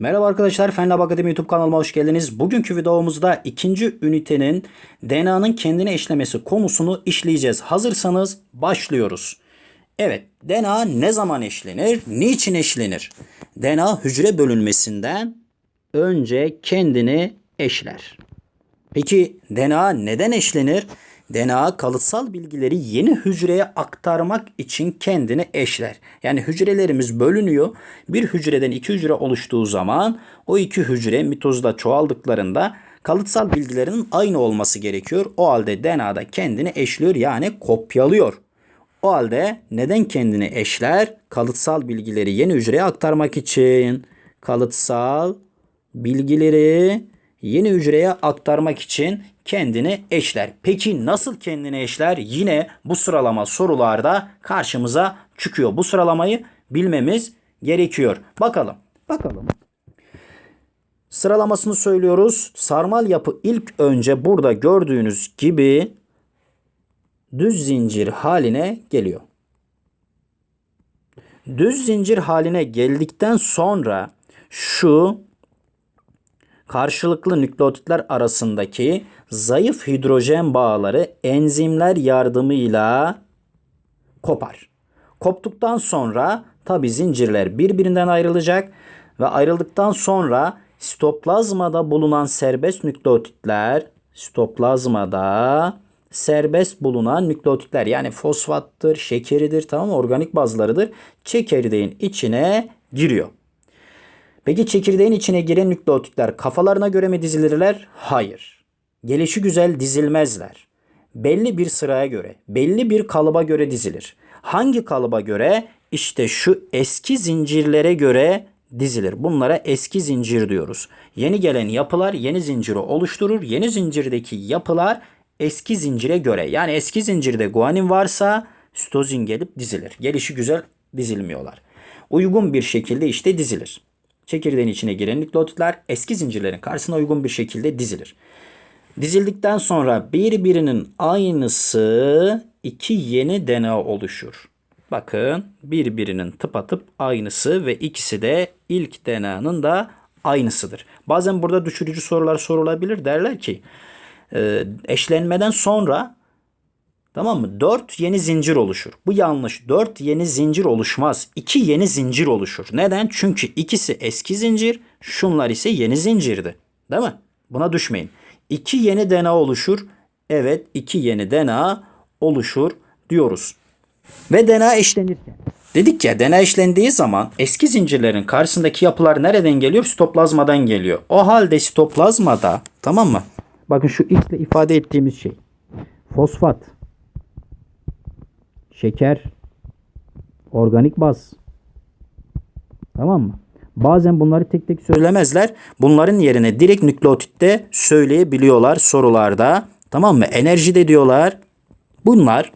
Merhaba arkadaşlar, Fenlab Akademi YouTube kanalıma hoş geldiniz. Bugünkü videomuzda ikinci ünitenin DNA'nın kendini eşlemesi konusunu işleyeceğiz. Hazırsanız başlıyoruz. Evet, DNA ne zaman eşlenir, niçin eşlenir? DNA hücre bölünmesinden önce kendini eşler. Peki DNA neden eşlenir? DNA kalıtsal bilgileri yeni hücreye aktarmak için kendini eşler. Yani hücrelerimiz bölünüyor. Bir hücreden iki hücre oluştuğu zaman o iki hücre mitozda çoğaldıklarında kalıtsal bilgilerinin aynı olması gerekiyor. O halde DNA'da kendini eşliyor yani kopyalıyor. O halde neden kendini eşler? Kalıtsal bilgileri yeni hücreye aktarmak için. Kalıtsal bilgileri yeni hücreye aktarmak için kendini eşler. Peki nasıl kendini eşler? Yine bu sıralama sorularda karşımıza çıkıyor. Bu sıralamayı bilmemiz gerekiyor. Bakalım. Bakalım. Sıralamasını söylüyoruz. Sarmal yapı ilk önce burada gördüğünüz gibi düz zincir haline geliyor. Düz zincir haline geldikten sonra şu karşılıklı nükleotitler arasındaki zayıf hidrojen bağları enzimler yardımıyla kopar. Koptuktan sonra tabi zincirler birbirinden ayrılacak ve ayrıldıktan sonra sitoplazmada bulunan serbest nükleotitler sitoplazmada serbest bulunan nükleotitler yani fosfattır, şekeridir, tamam organik bazlarıdır. Çekirdeğin içine giriyor. Peki çekirdeğin içine giren nükleotitler kafalarına göre mi dizilirler? Hayır. Gelişi güzel dizilmezler. Belli bir sıraya göre, belli bir kalıba göre dizilir. Hangi kalıba göre? İşte şu eski zincirlere göre dizilir. Bunlara eski zincir diyoruz. Yeni gelen yapılar yeni zinciri oluşturur. Yeni zincirdeki yapılar eski zincire göre. Yani eski zincirde guanin varsa sitozin gelip dizilir. Gelişi güzel dizilmiyorlar. Uygun bir şekilde işte dizilir. Çekirdeğin içine giren nükleotitler eski zincirlerin karşısına uygun bir şekilde dizilir. Dizildikten sonra birbirinin aynısı iki yeni DNA oluşur. Bakın birbirinin tıpatıp aynısı ve ikisi de ilk DNA'nın da aynısıdır. Bazen burada düşürücü sorular sorulabilir. Derler ki e, eşlenmeden sonra Tamam mı? 4 yeni zincir oluşur. Bu yanlış. 4 yeni zincir oluşmaz. 2 yeni zincir oluşur. Neden? Çünkü ikisi eski zincir, şunlar ise yeni zincirdi. Değil mi? Buna düşmeyin. 2 yeni DNA oluşur. Evet, 2 yeni DNA oluşur diyoruz. Ve DNA eşlenirken. Dedik ya DNA eşlendiği zaman eski zincirlerin karşısındaki yapılar nereden geliyor? Sitoplazmadan geliyor. O halde sitoplazmada tamam mı? Bakın şu X ile ifade ettiğimiz şey. Fosfat, şeker, organik baz. Tamam mı? Bazen bunları tek tek söylemezler. Bunların yerine direkt nükleotitte söyleyebiliyorlar sorularda. Tamam mı? Enerji de diyorlar. Bunlar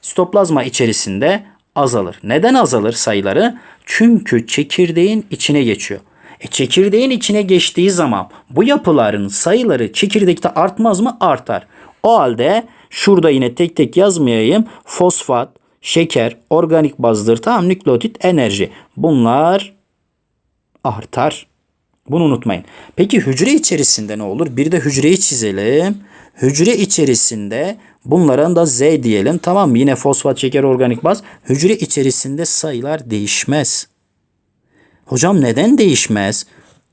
sitoplazma içerisinde azalır. Neden azalır sayıları? Çünkü çekirdeğin içine geçiyor. E çekirdeğin içine geçtiği zaman bu yapıların sayıları çekirdekte artmaz mı? Artar. O halde şurada yine tek tek yazmayayım. Fosfat, şeker, organik bazdır, tamam nükleotit, enerji. Bunlar artar. Bunu unutmayın. Peki hücre içerisinde ne olur? Bir de hücreyi çizelim. Hücre içerisinde bunların da Z diyelim. Tamam? Yine fosfat, şeker, organik baz. Hücre içerisinde sayılar değişmez. Hocam neden değişmez?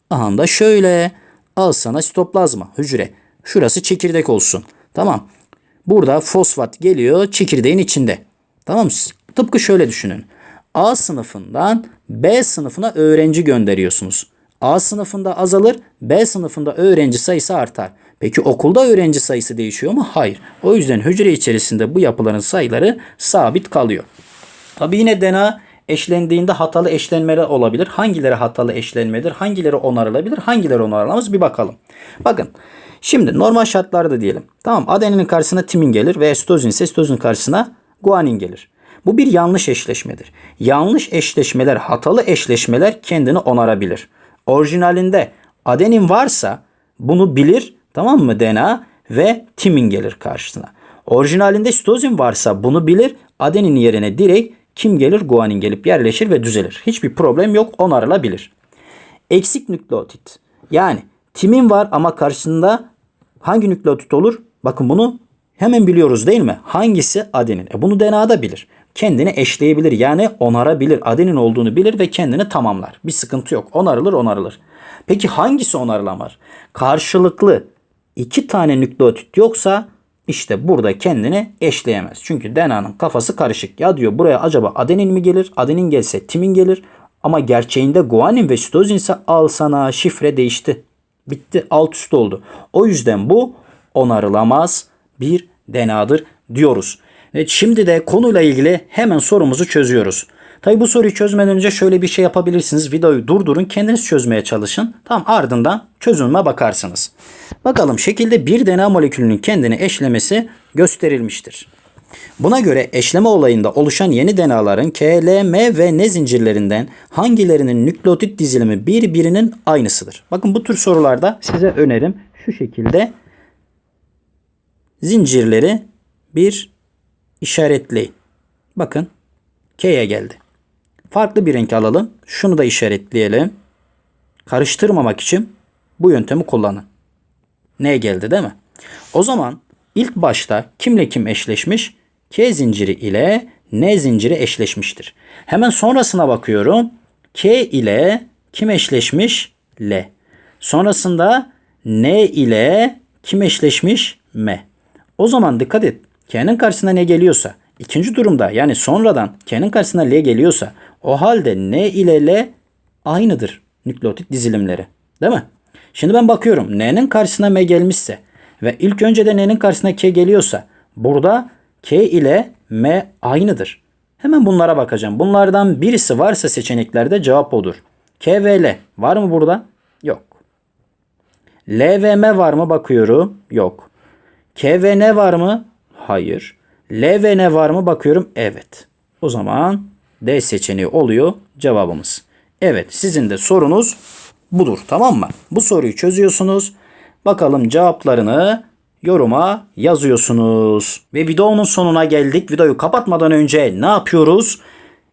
Aha da şöyle. Al sana sitoplazma hücre. Şurası çekirdek olsun. Tamam. Burada fosfat geliyor çekirdeğin içinde. Tamam mı? Tıpkı şöyle düşünün. A sınıfından B sınıfına öğrenci gönderiyorsunuz. A sınıfında azalır, B sınıfında öğrenci sayısı artar. Peki okulda öğrenci sayısı değişiyor mu? Hayır. O yüzden hücre içerisinde bu yapıların sayıları sabit kalıyor. Tabi yine DNA eşlendiğinde hatalı eşlenmeler olabilir. Hangileri hatalı eşlenmedir? Hangileri onarılabilir? Hangileri onarılamaz? Bir bakalım. Bakın. Şimdi normal şartlarda diyelim. Tamam adeninin karşısına timin gelir ve sitozin ise sitozin karşısına guanin gelir. Bu bir yanlış eşleşmedir. Yanlış eşleşmeler, hatalı eşleşmeler kendini onarabilir. Orijinalinde adenin varsa bunu bilir tamam mı DNA ve timin gelir karşısına. Orijinalinde sitozin varsa bunu bilir adenin yerine direkt kim gelir? Guanin gelip yerleşir ve düzelir. Hiçbir problem yok onarılabilir. Eksik nükleotit. Yani timin var ama karşısında hangi nükleotit olur? Bakın bunu hemen biliyoruz değil mi? Hangisi adenin? E bunu DNA'da bilir. Kendini eşleyebilir yani onarabilir. Adenin olduğunu bilir ve kendini tamamlar. Bir sıkıntı yok. Onarılır onarılır. Peki hangisi onarılamaz? Karşılıklı iki tane nükleotit yoksa işte burada kendini eşleyemez. Çünkü DNA'nın kafası karışık. Ya diyor buraya acaba adenin mi gelir? Adenin gelse timin gelir. Ama gerçeğinde guanin ve sitozin ise al sana şifre değişti. Bitti alt üst oldu. O yüzden bu onarılamaz bir DNA'dır diyoruz. Evet şimdi de konuyla ilgili hemen sorumuzu çözüyoruz. Tabi bu soruyu çözmeden önce şöyle bir şey yapabilirsiniz. Videoyu durdurun kendiniz çözmeye çalışın. Tam ardından çözümüme bakarsınız. Bakalım şekilde bir DNA molekülünün kendini eşlemesi gösterilmiştir. Buna göre eşleme olayında oluşan yeni DNA'ların K, L, M ve N zincirlerinden hangilerinin nükleotit dizilimi birbirinin aynısıdır? Bakın bu tür sorularda size önerim şu şekilde zincirleri bir işaretleyin. Bakın K'ye geldi. Farklı bir renk alalım. Şunu da işaretleyelim. Karıştırmamak için bu yöntemi kullanın. N geldi değil mi? O zaman ilk başta kimle kim eşleşmiş? K zinciri ile N zinciri eşleşmiştir. Hemen sonrasına bakıyorum. K ile kim eşleşmiş? L. Sonrasında N ile kim eşleşmiş? M. O zaman dikkat et. K'nin karşısına ne geliyorsa ikinci durumda yani sonradan K'nin karşısına L geliyorsa o halde N ile L aynıdır nükleotit dizilimleri. Değil mi? Şimdi ben bakıyorum N'nin karşısına M gelmişse ve ilk önce de N'nin karşısına K geliyorsa burada K ile M aynıdır. Hemen bunlara bakacağım. Bunlardan birisi varsa seçeneklerde cevap odur. K ve L var mı burada? Yok. L ve M var mı bakıyorum. Yok. K ve N var mı? Hayır. L ve N var mı bakıyorum. Evet. O zaman D seçeneği oluyor cevabımız. Evet sizin de sorunuz budur tamam mı? Bu soruyu çözüyorsunuz. Bakalım cevaplarını yoruma yazıyorsunuz. Ve videonun sonuna geldik. Videoyu kapatmadan önce ne yapıyoruz?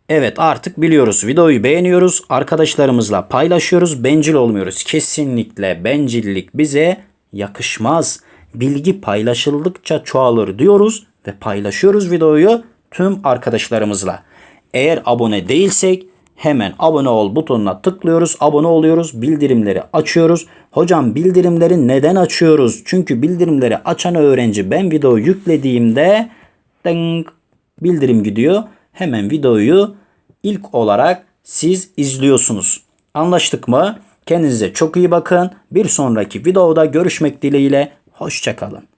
Evet artık biliyoruz. Videoyu beğeniyoruz. Arkadaşlarımızla paylaşıyoruz. Bencil olmuyoruz. Kesinlikle bencillik bize yakışmaz. Bilgi paylaşıldıkça çoğalır diyoruz ve paylaşıyoruz videoyu tüm arkadaşlarımızla. Eğer abone değilsek hemen abone ol butonuna tıklıyoruz. Abone oluyoruz. Bildirimleri açıyoruz. Hocam bildirimleri neden açıyoruz? Çünkü bildirimleri açan öğrenci ben videoyu yüklediğimde ding, bildirim gidiyor. Hemen videoyu ilk olarak siz izliyorsunuz. Anlaştık mı? Kendinize çok iyi bakın. Bir sonraki videoda görüşmek dileğiyle. Hoşçakalın.